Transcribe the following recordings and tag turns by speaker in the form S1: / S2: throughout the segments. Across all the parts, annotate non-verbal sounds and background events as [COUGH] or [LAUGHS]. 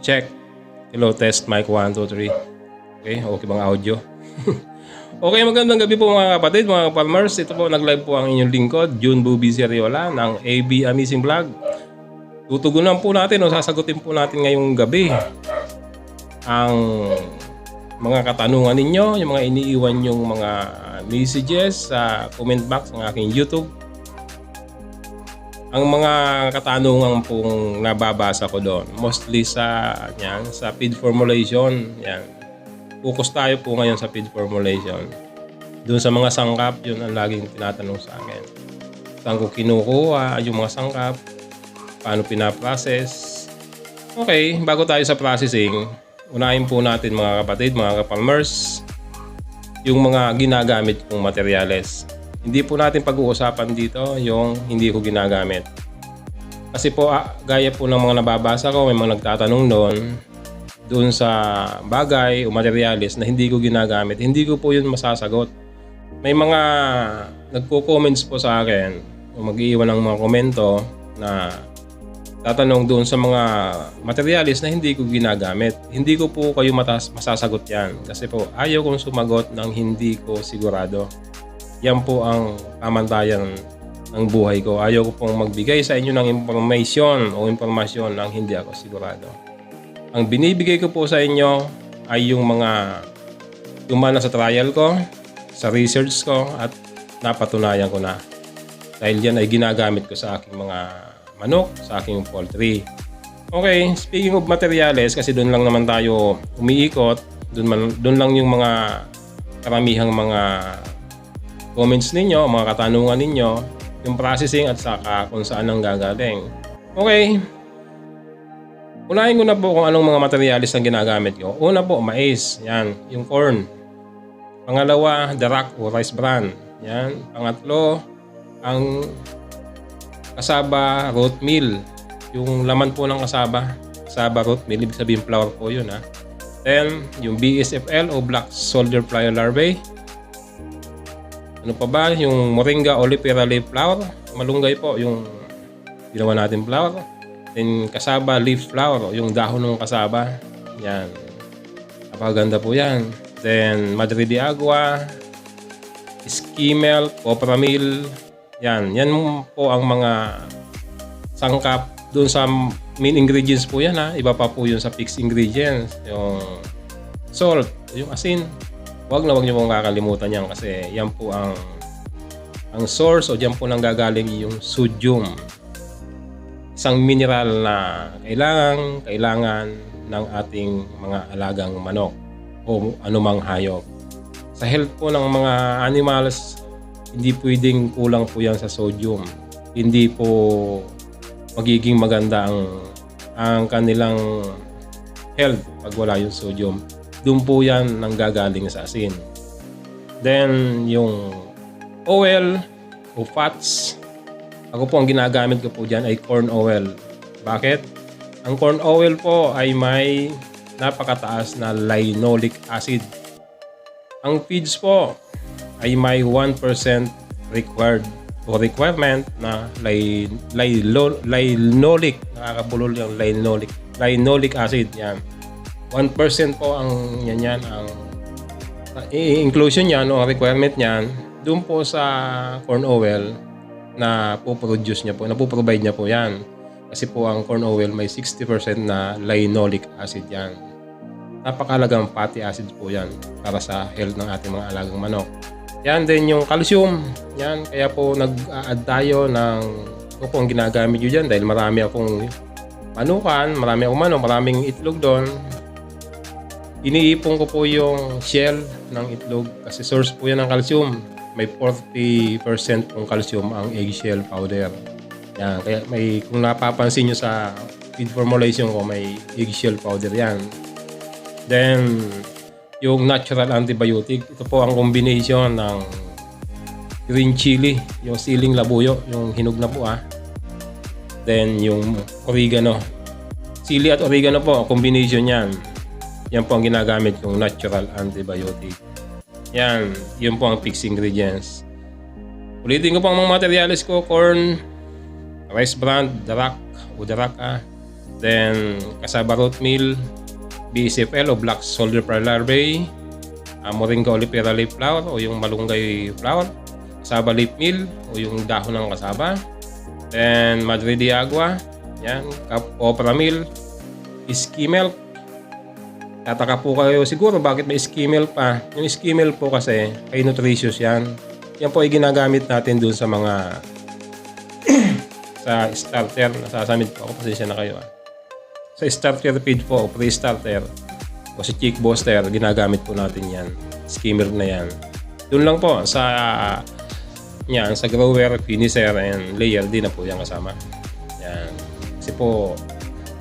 S1: Check. Hello, test, mic 1, 2, 3. Okay, okay bang audio? [LAUGHS] okay, magandang gabi po mga kapatid, mga farmers. Ito po, nag-live po ang inyong lingkod, June Bubi Seriola ng AB Amazing Vlog. Tutugunan po natin o sasagutin po natin ngayong gabi ang mga katanungan ninyo, yung mga iniiwan yung mga messages sa comment box ng aking YouTube. Ang mga katanungan pong nababasa ko doon, mostly sa yan, sa feed formulation, yan. Focus tayo po ngayon sa feed formulation. Doon sa mga sangkap, yun ang laging tinatanong sa akin. Saan ko kinukuha yung mga sangkap, paano pinaprocess. Okay, bago tayo sa processing, unahin po natin mga kapatid, mga kapalmers, yung mga ginagamit kong materyales. Hindi po natin pag-uusapan dito yung hindi ko ginagamit. Kasi po, ah, gaya po ng mga nababasa ko, may mga nagtatanong doon, doon sa bagay o materyales na hindi ko ginagamit, hindi ko po yun masasagot. May mga nagko-comments po sa akin o mag-iiwan ng mga komento na tatanong doon sa mga materialis na hindi ko ginagamit. Hindi ko po kayo matas, masasagot yan kasi po ayaw kong sumagot ng hindi ko sigurado. Yan po ang pamantayan ng buhay ko. Ayaw ko pong magbigay sa inyo ng information o impormasyon ng hindi ako sigurado. Ang binibigay ko po sa inyo ay yung mga lumana sa trial ko, sa research ko at napatunayan ko na. Dahil yan ay ginagamit ko sa aking mga manok, sa aking poultry. Okay, speaking of materials, kasi doon lang naman tayo umiikot, doon, man, doon lang yung mga karamihang mga comments ninyo, mga katanungan ninyo, yung processing at saka kung saan ang gagaling. Okay, unahin ko na po kung anong mga materials ang ginagamit ko. Una po, mais. Yan, yung corn. Pangalawa, darak o rice bran. Yan. Pangatlo, ang kasaba root meal. Yung laman po ng kasaba. Kasaba root meal, ibig sabihin flour po yun ha. Then, yung BSFL o Black Soldier Fly Larvae. Ano pa ba? Yung Moringa Olivera Leaf Flower. Malunggay po, yung ginawa natin flower. Then, kasaba leaf flower, yung dahon ng kasaba. Yan. Napakaganda po yan. Then, Madre de Agua, Skimel, Copramil. Yan. Yan po ang mga sangkap doon sa main ingredients po yan ha. Iba pa po yun sa fixed ingredients. Yung salt, yung asin. Huwag na huwag niyo pong kakalimutan yan kasi yan po ang ang source o diyan po nang gagaling yung sodium. Isang mineral na kailangan, kailangan ng ating mga alagang manok o anumang hayop. Sa health po ng mga animals, hindi pwedeng kulang po yan sa sodium. Hindi po magiging maganda ang ang kanilang health pag wala yung sodium. Doon po yan nang gagaling sa asin. Then, yung oil o fats, ako po ang ginagamit ko po dyan ay corn oil. Bakit? Ang corn oil po ay may napakataas na linoleic acid. Ang feeds po ay may 1% required o requirement na linoleic, nakakabulol yung linoleic, linoleic acid yan. 1% po ang yan yan ang i-inclusion niyan o requirement niyan doon po sa corn oil na po-produce niya po, na po-provide niya po yan. Kasi po ang corn oil may 60% na linoleic acid yan. Napakalagang fatty acid po yan para sa health ng ating mga alagang manok. Yan din yung calcium. Yan, kaya po nag-add tayo ng po ang ginagamit yun dyan dahil marami akong manukan, marami akong manok, maraming itlog doon. Iniipon ko po yung shell ng itlog kasi source po yan ng calcium. May 40% pong calcium ang eggshell powder. Yan, kaya may kung napapansin nyo sa feed formulation ko, may eggshell powder yan. Then, yung natural antibiotic, ito po ang combination ng green chili, yung siling labuyo, yung hinog na po ah. Then, yung oregano. Sili at oregano po, combination yan. Yan po ang ginagamit kong natural antibiotic. Yan, yun po ang fixed ingredients. Ulitin ko po ang mga materials ko, corn, rice bran, darak o daraka, Then, kasaba root meal, BCFL o black soldier pearl larvae, uh, moringa olifera leaf flower o yung malunggay flower, kasaba leaf meal o yung dahon ng kasaba, then madre agua, yan, opera meal, ski milk, Tataka po kayo siguro bakit may skimel pa. Yung skimel po kasi ay nutritious yan. Yan po ay ginagamit natin dun sa mga [CLEARS THROAT] sa starter. Nasasamid po ako. Pasensya na kayo ah. Sa starter feed po, pre-starter o si chick booster, ginagamit po natin yan. Skimmer na yan. Doon lang po sa yan, sa grower, finisher, and layer, di na po yan kasama. Yan. Kasi po,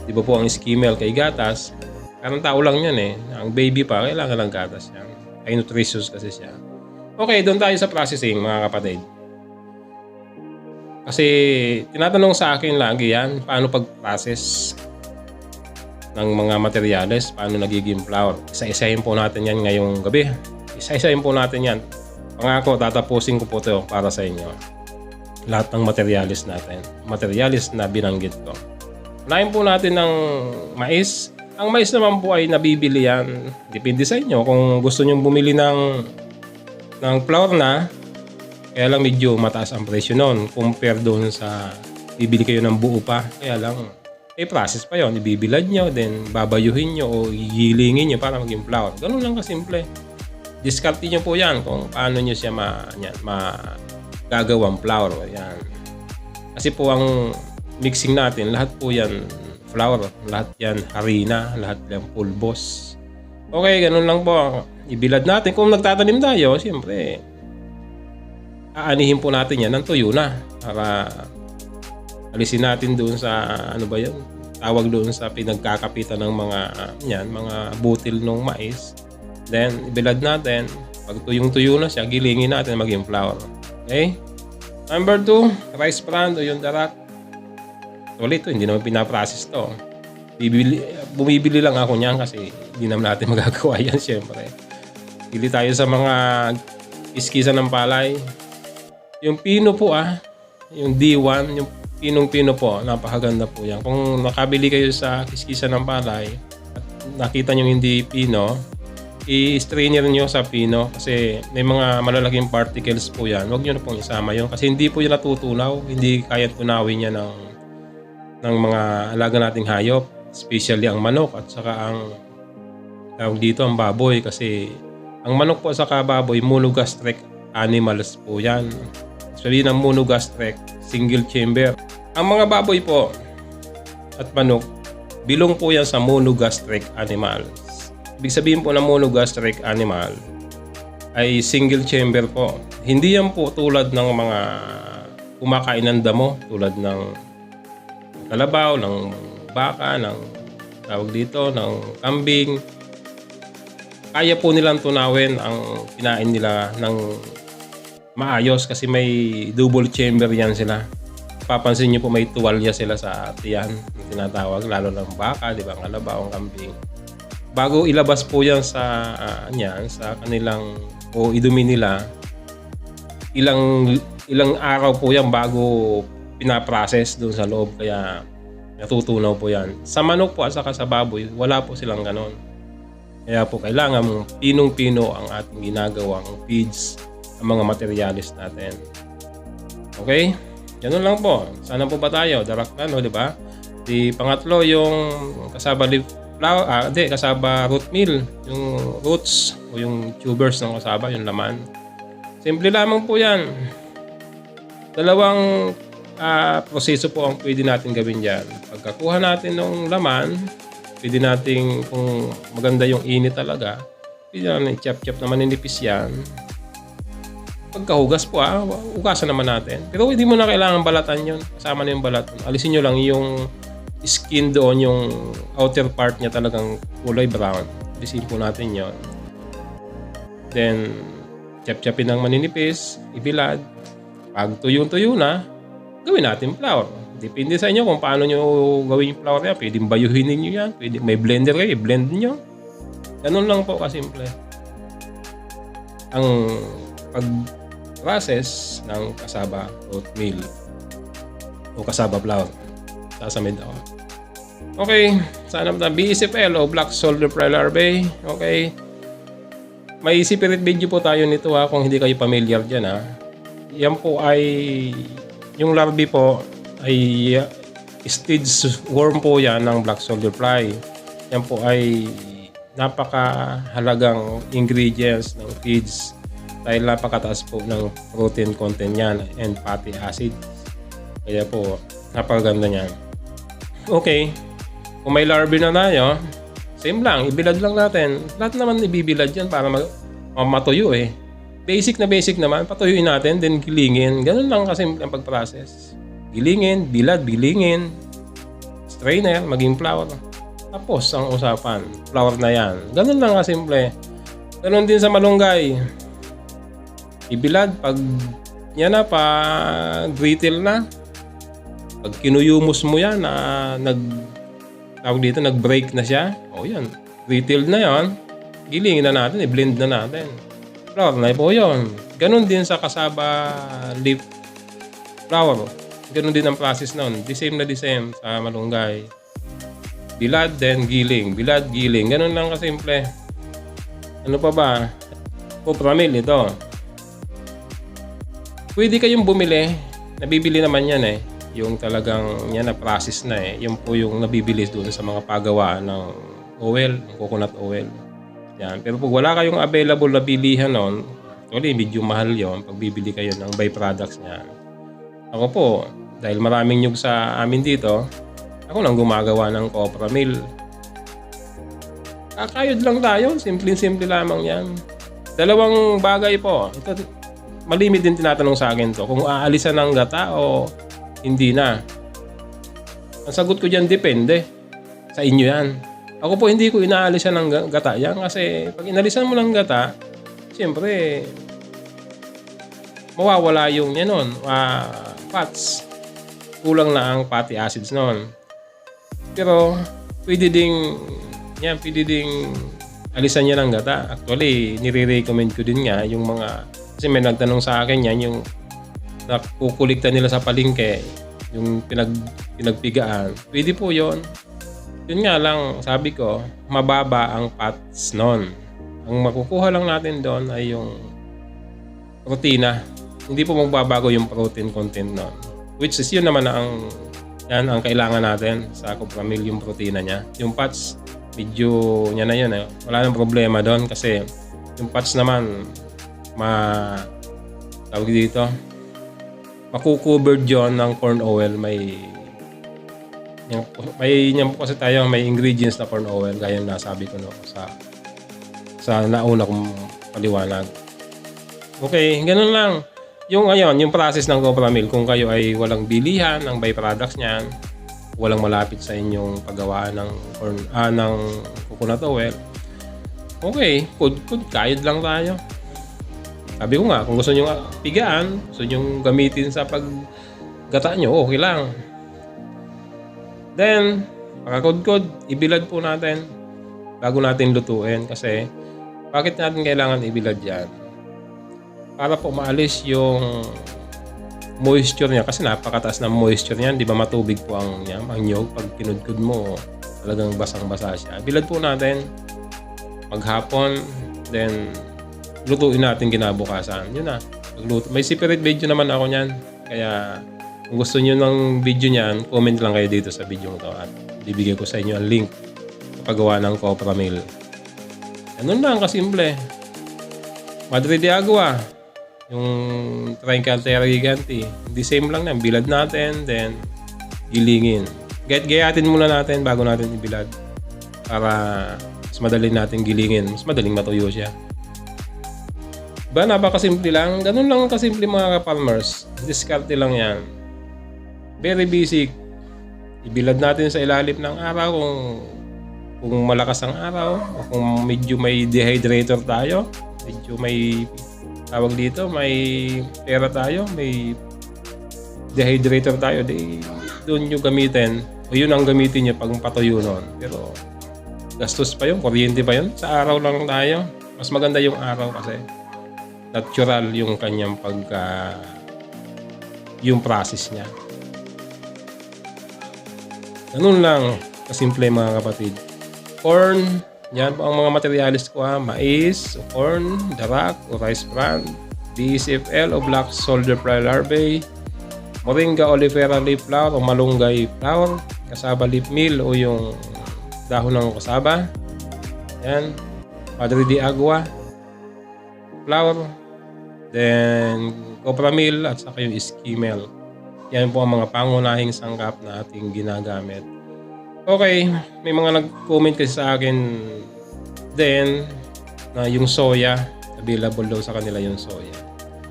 S1: di ba po ang skimmer kay gatas, Parang tao lang yan eh. Ang baby pa, kailangan ng gatas yan. Ay nutritious kasi siya. Okay, doon tayo sa processing mga kapatid. Kasi tinatanong sa akin lagi yan, paano pag-process ng mga materyales, paano nagiging flour. Isa-isahin po natin yan ngayong gabi. Isa-isahin po natin yan. Pangako, tatapusin ko po ito para sa inyo. Lahat ng materialis natin. Materialis na binanggit ko. Unahin po natin ng mais. Ang mais naman po ay nabibili yan. Depende sa inyo kung gusto nyo bumili ng ng flour na kaya lang medyo mataas ang presyo noon compare doon sa bibili kayo ng buo pa. Kaya lang eh process pa yon ibibilad nyo then babayuhin nyo o gigilingin nyo para maging flour. Ganun lang kasimple. Discard nyo po yan kung paano nyo siya ma, yan, ma gagawang flour. Yan. Kasi po ang mixing natin, lahat po yan flour, lahat yan harina, lahat yan pulbos. Okay, ganun lang po. Ibilad natin. Kung nagtatanim tayo, siyempre, aanihin po natin yan ng tuyo na para alisin natin doon sa ano ba yun tawag doon sa pinagkakapitan ng mga yan mga butil ng mais then ibilad natin pag tuyong tuyo na siya gilingin natin maging flour okay number 2 rice bran o yung darat ulit ito hindi naman pinaprocess to bibili, bumibili lang ako niyan kasi hindi naman natin [LAUGHS] magagawa yan syempre bili tayo sa mga iskisa ng palay yung pino po ah, yung D1, yung pinong-pino po, napakaganda po yan. Kung nakabili kayo sa kiskisa ng palay at nakita nyo hindi pino, i-strainer nyo sa pino kasi may mga malalaking particles po yan. Huwag nyo na pong isama yun kasi hindi po yan natutunaw. Hindi kaya tunawin yan ng, ng mga alaga nating hayop. Especially ang manok at saka ang tawag dito ang baboy kasi ang manok po sa baboy monogastric animals po yan. Sabihin ng monogastric, single chamber. Ang mga baboy po at manok, bilong po yan sa monogastric animals. Ibig sabihin po ng monogastric animal ay single chamber po. Hindi yan po tulad ng mga kumakain ng damo, tulad ng kalabaw, ng baka, ng tawag dito, ng kambing. Kaya po nilang tunawin ang kinain nila ng maayos kasi may double chamber yan sila. Papansin niyo po may tuwalya sila sa tiyan na tinatawag lalo ng baka, di ba, ang kalabaw, ang kambing. Bago ilabas po yan sa uh, yan, sa kanilang o idumi nila, ilang ilang araw po yan bago pinaprocess doon sa loob kaya natutunaw po yan. Sa manok po at saka sa baboy, wala po silang ganon. Kaya po kailangan pinong-pino ang ating ginagawang feeds ang mga materialis natin. Okay? Ganun lang po. Sana po ba tayo? Daraktan, no, di ba? Di pangatlo, yung kasaba leaf flower, ah, di, kasaba root meal. Yung roots o yung tubers ng kasaba, yung laman. Simple lamang po yan. Dalawang ah, proseso po ang pwede natin gawin dyan. Pagkakuha natin ng laman, pwede natin, kung maganda yung init talaga, pwede natin chop-chop na maninipis yan pagkahugas po ah, hugasan naman natin. Pero hindi mo na kailangan balatan yun. Kasama na yung balat. Alisin nyo lang yung skin doon, yung outer part niya talagang kulay brown. Alisin po natin yon. Then, chap-chapin ng maninipis, ibilad. Pag tuyong-tuyo na, gawin natin flour. Depende sa inyo kung paano nyo gawin yung flour yan. Pwedeng bayuhin ninyo yan. Pwede, may blender kayo, i-blend nyo. Ganun lang po kasimple. Ang pag process ng kasaba oatmeal o kasaba flour. Sasamid ako. Okay, sana na BSFL o Black Soldier Fly Larvae. Okay. May separate video po tayo nito ha kung hindi kayo familiar dyan ha. Yan po ay yung larvae po ay uh, stage worm po yan ng Black Soldier Fly. Yan po ay napakahalagang ingredients ng feeds dahil napakataas po ng protein content yan and fatty acid. Kaya po, napakaganda niyan. Okay, kung may larvae na tayo, same lang, ibilad lang natin. Lahat naman ibibilad yan para mag ma- matuyo eh. Basic na basic naman, patuyuin natin, then gilingin. Ganun lang kasi ang pag-process. Gilingin, bilad, bilingin, strainer, maging flour. Tapos ang usapan, flour na yan. Ganun lang kasimple. Ganun din sa malunggay. Ibilad, pag yan na, pag retail na, pag kinuyumos mo yan, na nag, tawag dito, nag-break na siya, o yan, retail na yan, gilingin na natin, i-blend na natin. Na po yun. Ganun din sa kasaba leaf flour. Ganun din ang process nun. The same na the same sa malunggay. Bilad, then giling. Bilad, giling. Ganun lang kasimple. Ano pa ba? Copramil ito. Pwede kayong bumili. Nabibili naman yan eh. Yung talagang yan na process na eh. Yung po yung nabibili doon sa mga pagawa ng oil, coconut oil. Yan. Pero pag wala kayong available na bilihan noon, actually medyo mahal yon pag bibili kayo ng byproducts niya. Ako po, dahil maraming nyug sa amin dito, ako lang gumagawa ng copra mill. Kakayod lang tayo, simple-simple lamang yan. Dalawang bagay po. Ito, malimit din tinatanong sa akin to. Kung aalisan ng gata o hindi na. Ang sagot ko dyan, depende. Sa inyo yan. Ako po hindi ko inaalisan ng ga- gata yan kasi pag inalisan mo ng gata, siyempre, mawawala yung yan nun, ah, fats. Kulang na ang fatty acids nun. Pero, pwede ding, yan, pwede ding alisan niya ng gata. Actually, nire-recommend ko din nga yung mga, kasi may nagtanong sa akin yan, yung nakukulikta nila sa palingke, yung pinag, pinagpigaan. Pwede po yon Yun nga lang, sabi ko, mababa ang fats nun. Ang makukuha lang natin doon ay yung protina. Hindi po magbabago yung protein content nun. Which is yun naman ang yan ang kailangan natin sa Copramil yung protina niya. Yung fats, medyo niya na yun eh. Wala nang problema doon kasi yung fats naman ma tawag dito makukovered yon ng corn oil may may yan po kasi tayo may ingredients na corn oil gaya na sabi ko no sa sa nauna kong paliwanag. Okay ganun lang. Yung ngayon yung process ng copra mill kung kayo ay walang bilihan ng byproducts niyan walang malapit sa inyong paggawa ng corn ah, ng coconut oil okay good good kayod lang tayo. Sabi ko nga, kung gusto nyo pigaan, gusto nyo gamitin sa paggata nyo, okay lang. Then, pakakod-kod, ibilad po natin bago natin lutuin. Kasi, bakit natin kailangan ibilad yan? Para po maalis yung moisture niya. Kasi napakataas ng moisture niyan. Di ba matubig po ang, yan, ang nyog. Pag kinudkod mo, talagang basang-basa siya. Bilad po natin maghapon. Then, lutuin natin kinabukasan. Yun na. Pagluto. May separate video naman ako niyan. Kaya kung gusto niyo ng video niyan, comment lang kayo dito sa video to at bibigay ko sa inyo ang link sa paggawa ng Copra Mill. Ganun lang kasimple. Madre de Agua. Yung Trincaltera Gigante. The same lang na. Bilad natin, then gilingin. Gayat gayatin muna natin bago natin ibilad. Para mas madali natin gilingin. Mas madaling matuyo siya. Ba, napakasimple lang. Ganun lang kasimple mga ka-palmers. Diskarte lang yan. Very basic. Ibilad natin sa ilalim ng araw kung kung malakas ang araw o kung medyo may dehydrator tayo. Medyo may tawag dito, may pera tayo, may dehydrator tayo. Di, doon nyo gamitin. O yun ang gamitin nyo pag patuyo nun. Pero gastos pa yun, kuryente pa yun. Sa araw lang tayo. Mas maganda yung araw kasi natural yung kanyang pagka yung process niya. Ganun lang. Kasimple mga kapatid. Corn, yan po ang mga materialis ko ha. Mais, corn, darak, o rice bran, DCFL o black soldier fly larvae, moringa oleifera leaf flower o malunggay flower, kasaba leaf meal o yung dahon ng kasaba. Yan. Padre de agua, flour, then copra meal at saka yung skimmel. Yan po ang mga pangunahing sangkap na ating ginagamit. Okay, may mga nag-comment kasi sa akin then na yung soya, available daw sa kanila yung soya.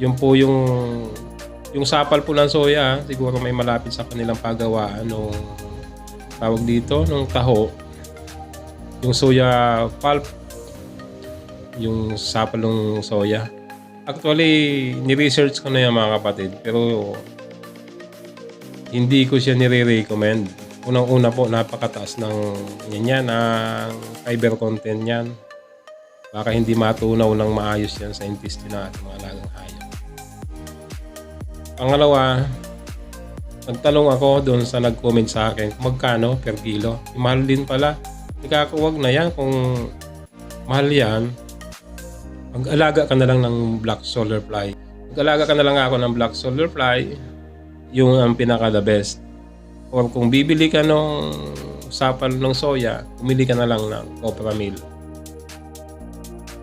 S1: Yung po yung yung sapal po ng soya, siguro may malapit sa kanilang paggawaan nung tawag dito, nung taho. Yung soya pulp, yung sapal ng soya. Actually, ni-research ko na yan mga kapatid, pero hindi ko siya nire-recommend. Unang-una po, napakataas ng yan yan, ang fiber content yan. Baka hindi matunaw ng maayos yan sa intestine ating mga alagang hayop. Pangalawa, nagtanong ako doon sa nag-comment sa akin magkano per kilo. Mahal din pala. Ikakawag na yan kung mahal yan. Mag-alaga ka na lang ng black solar fly. Mag-alaga ka na lang ako ng black solar fly, yung ang pinaka the best. Or kung bibili ka ng sapal ng soya, pumili ka na lang ng copra meal.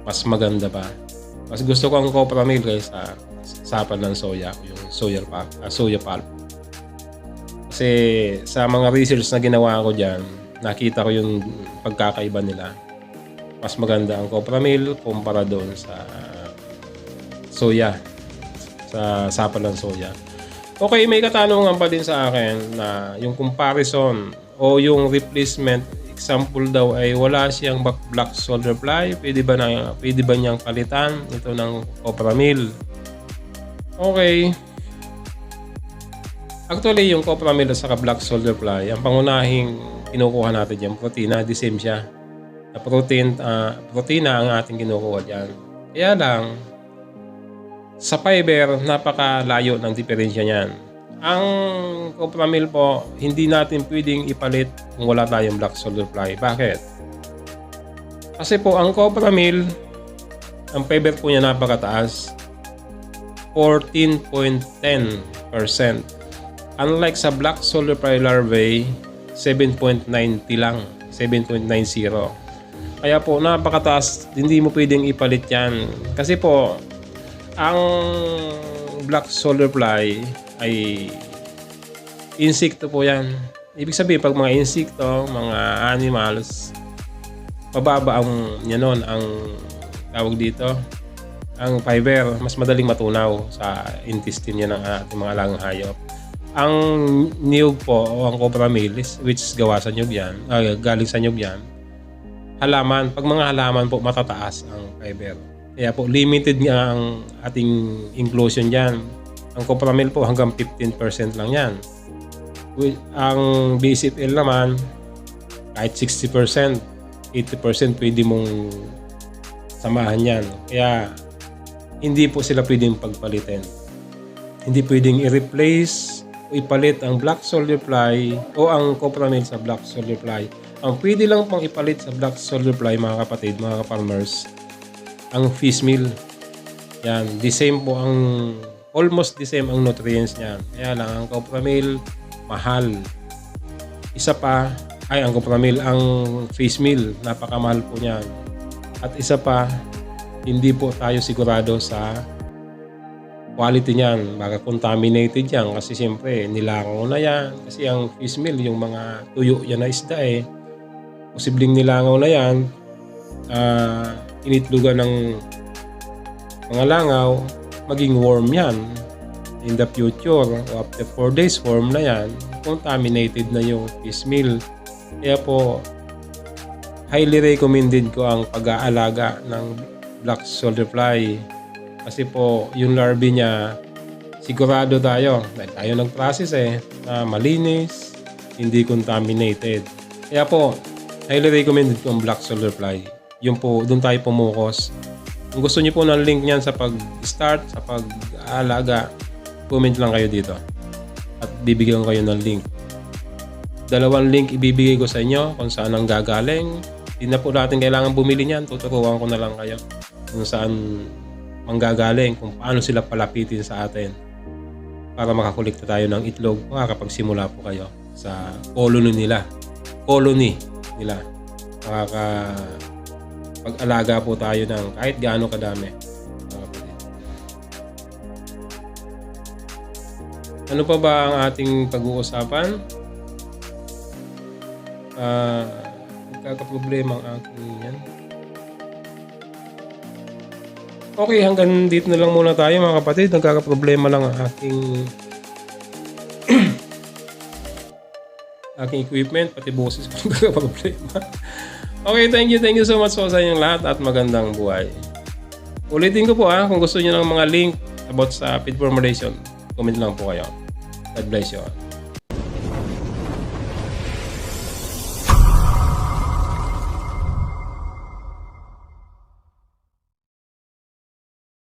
S1: Mas maganda pa. Mas gusto ko ang copra meal kaysa sapal ng soya, yung soya pulp. ah, soya pulp. Kasi sa mga research na ginawa ko dyan, nakita ko yung pagkakaiba nila. Mas maganda ang copra meal kumpara doon sa soya. Sa sapal ng soya. Okay, may katanungan pa din sa akin na yung comparison o yung replacement example daw ay wala siyang back- black soldier fly. Pwede ba, na, pwede ba niyang palitan ito ng copra meal? Okay. Actually, yung copra at saka black soldier fly, ang pangunahing kinukuha natin dyan, protina, the same siya. Na protein, ah, protina ang ating kinukuha dyan. Kaya lang, sa fiber, napakalayo ng diferensya niyan. Ang copra meal po, hindi natin pwedeng ipalit kung wala tayong black soldier fly. Bakit? Kasi po, ang copra meal, ang fiber po niya napakataas. 14.10%. Unlike sa black soldier fly larvae, 7.90 lang. 7.90. Kaya po, napakataas. Hindi mo pwedeng ipalit yan. Kasi po, ang black soldier fly ay insekto po yan. Ibig sabihin, pag mga insekto, mga animals, mababa ang yan nun, ang tawag dito, ang fiber, mas madaling matunaw sa intestine niya ng ating mga alagang hayop. Ang niyog po o ang copra meal which is gawa sa nyug yan, ah, galing sa nyug yan, halaman, pag mga halaman po matataas ang fiber. Kaya po limited nga ang ating inclusion diyan. Ang copra meal po hanggang 15% lang yan. Ang BCFL naman kahit 60%, 80% pwede mong samahan yan. Kaya hindi po sila pwedeng pagpalitin. Hindi pwedeng i-replace o ipalit ang black soldier fly o ang copra meal sa black soldier fly. Ang pwede lang pong ipalit sa black soldier fly mga kapatid, mga farmers, ang fish meal. Yan, the same po ang almost the same ang nutrients niyan. Kaya lang ang copra meal mahal. Isa pa ay ang copra meal, ang fish meal, napakamahal po niyan. At isa pa, hindi po tayo sigurado sa quality niyan. Baka contaminated yan kasi siyempre nilangaw na yan. Kasi ang fish meal, yung mga tuyo yan na isda eh. Posibleng nilangaw na yan. Ah, initlugan ng mga langaw, maging worm yan. In the future, after 4 days, worm na yan. Contaminated na yung fish. Kaya po, highly recommended ko ang pag-aalaga ng black soldier fly. Kasi po, yung larvae niya, sigurado tayo, dahil tayo nag-process eh, na malinis, hindi contaminated. Kaya po, highly recommended ko ang black soldier fly. Yun po, doon tayo pumukos. Kung gusto niyo po ng link niyan sa pag-start, sa pag-aalaga, comment lang kayo dito. At bibigyan kayo ng link. dalawang link ibibigay ko sa inyo kung saan ang gagaling. Hindi na po natin kailangan bumili niyan. Tuturuan ko na lang kayo kung saan manggagaling, kung paano sila palapitin sa atin para makakolekta tayo ng itlog makakapagsimula po kayo sa colony nila. Colony nila. Makaka pag-alaga po tayo ng kahit gaano kadami. Ano pa ba ang ating pag-uusapan? Ah, nagkakaproblema ang aking yan. Okay, hanggang dito na lang muna tayo mga kapatid. Nagkakaproblema lang ang aking [CLEARS THROAT] aking equipment, pati boses ko [LAUGHS] nagkakaproblema. Okay, thank you, thank you so much po sa inyong lahat at magandang buhay. Ulitin ko po ha, kung gusto niyo ng mga link about sa feed formulation, comment lang po kayo. God bless you.